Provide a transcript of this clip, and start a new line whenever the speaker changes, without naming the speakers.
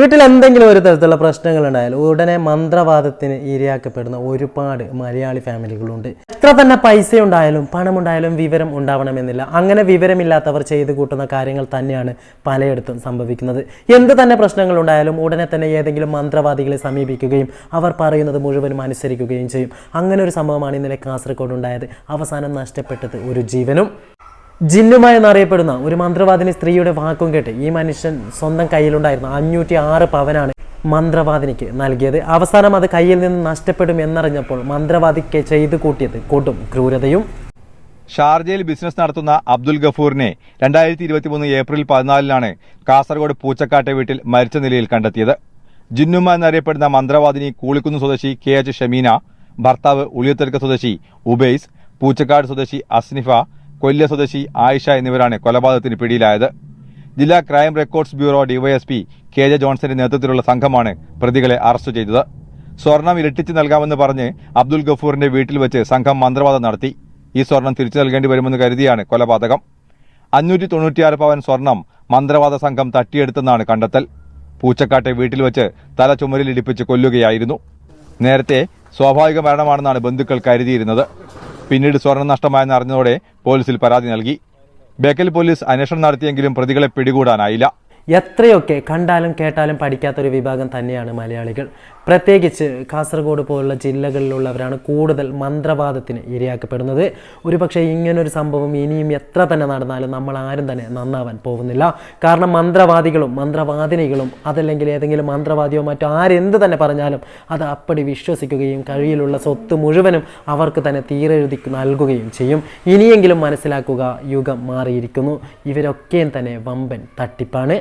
വീട്ടിൽ എന്തെങ്കിലും ഒരു തരത്തിലുള്ള പ്രശ്നങ്ങൾ ഉണ്ടായാലും ഉടനെ മന്ത്രവാദത്തിന് ഇരയാക്കപ്പെടുന്ന ഒരുപാട് മലയാളി ഫാമിലികളുണ്ട്. എത്ര തന്നെ പൈസ ഉണ്ടായാലും പണമുണ്ടായാലും വിവരം ഉണ്ടാവണമെന്നില്ല. അങ്ങനെ വിവരമില്ലാത്തവർ ചെയ്തു കൂട്ടുന്ന കാര്യങ്ങൾ തന്നെയാണ് പലയിടത്തും സംഭവിക്കുന്നത്. എന്ത് തന്നെ പ്രശ്നങ്ങൾ ഉണ്ടായാലും ഉടനെ തന്നെ ഏതെങ്കിലും മന്ത്രവാദികളെ സമീപിക്കുകയും അവർ പറയുന്നത് മുഴുവനും അനുസരിക്കുകയും ചെയ്യും. അങ്ങനെ ഒരു സംഭവമാണ് ഇന്നലെ കാസർഗോഡ് ഉണ്ടായത് അവസാനം നഷ്ടപ്പെട്ടത് ഒരു ജീവനും. ജിന്നുമായി എന്നറിയപ്പെടുന്ന ഒരു മന്ത്രവാദിനി സ്ത്രീയുടെ വാക്കും കേട്ട് ഈ മനുഷ്യൻ സ്വന്തം കയ്യിലുണ്ടായിരുന്ന അഞ്ഞൂറ്റി ആറ് പവനാണ് മന്ത്രവാദിനിക്ക് നൽകിയത്. അവസാനം അത് കയ്യിൽ നിന്ന് നഷ്ടപ്പെടും എന്നറിഞ്ഞപ്പോൾ മന്ത്രവാദിക്ക് ചെയ്തു കൂട്ടിയത് കൊടും ക്രൂരതയും.
ഷാർജയിൽ ബിസിനസ് നടത്തുന്ന അബ്ദുൽ ഗഫൂറിനെ രണ്ടായിരത്തി ഇരുപത്തി മൂന്ന് ഏപ്രിൽ പതിനാലിനാണ് കാസർഗോഡ് പൂച്ചക്കാട്ടെ വീട്ടിൽ മരിച്ച നിലയിൽ കണ്ടെത്തിയത്. ജിന്നുമ എന്നറിയപ്പെടുന്ന മന്ത്രവാദിനി കൂളിക്കുന്ന് സ്വദേശി കെ എച്ച് ഷമീന ഭർത്താവ് ഉളിയത്തെക്ക സ്വദേശി ഉബൈസ് പൂച്ചക്കാട് സ്വദേശി അസ്നിഫ കൊല്ല സ്വദേശി ആയിഷ എന്നിവരാണ് കൊലപാതകത്തിന് പിടിയിലായത്. ജില്ലാ crime records bureau DYSP K J ജോൺസന്റെ നേതൃത്വത്തിലുള്ള സംഘമാണ് പ്രതികളെ അറസ്റ്റ് ചെയ്തത്. സ്വർണം ഇരട്ടിച്ച് നൽകാമെന്ന് പറഞ്ഞ് അബ്ദുൽ ഗഫൂറിന്റെ വീട്ടിൽ വെച്ച് സംഘം മന്ത്രവാദം നടത്തി. ഈ സ്വർണം തിരിച്ചു നൽകേണ്ടി വരുമെന്ന് കരുതിയാണ് കൊലപാതകം. അഞ്ഞൂറ്റി തൊണ്ണൂറ്റിയാറ് പവൻ സ്വർണം മന്ത്രവാദ സംഘം തട്ടിയെടുത്തെന്നാണ് കണ്ടെത്തൽ. പൂച്ചക്കാട്ടെ വീട്ടിൽ വെച്ച് തല ചുമരിലിടിപ്പിച്ച് കൊല്ലുകയായിരുന്നു. നേരത്തെ സ്വാഭാവിക മരണമാണെന്നാണ് ബന്ധുക്കൾ കരുതിയിരുന്നത്. പിന്നീട് സ്വർണം നഷ്ടമായെന്ന് അറിഞ്ഞതോടെ പോലീസിൽ പരാതി നൽകി. ബേക്കൽ പോലീസ് അന്വേഷണം നടത്തിയെങ്കിലും പ്രതികളെ പിടികൂടാനായില്ല.
എത്രയൊക്കെ കണ്ടാലും കേട്ടാലും പഠിക്കാത്തൊരു വിഭാഗം തന്നെയാണ് മലയാളികൾ. പ്രത്യേകിച്ച് കാസർഗോഡ് പോലുള്ള ജില്ലകളിലുള്ളവരാണ് കൂടുതൽ മന്ത്രവാദത്തിന് ഇരയാക്കപ്പെടുന്നത്. ഒരുപക്ഷെ ഇങ്ങനൊരു സംഭവം ഇനിയും എത്ര തന്നെ നടന്നാലും നമ്മൾ ആരും തന്നെ നന്നാവാൻ പോകുന്നില്ല. കാരണം മന്ത്രവാദികളും മന്ത്രവാദിനികളും അതല്ലെങ്കിൽ ഏതെങ്കിലും മന്ത്രവാദിയോ മറ്റോ ആരെന്ത് തന്നെ പറഞ്ഞാലും അത് അപ്പടി വിശ്വസിക്കുകയും കഴിയിലുള്ള സ്വത്ത് മുഴുവനും അവർക്ക് തന്നെ തീരെഴുതി നൽകുകയും ചെയ്യും. ഇനിയെങ്കിലും മനസ്സിലാക്കുക യുഗം മാറിയിരിക്കുന്നു. ഇവരൊക്കെയും തന്നെ വമ്പൻ തട്ടിപ്പാണ്.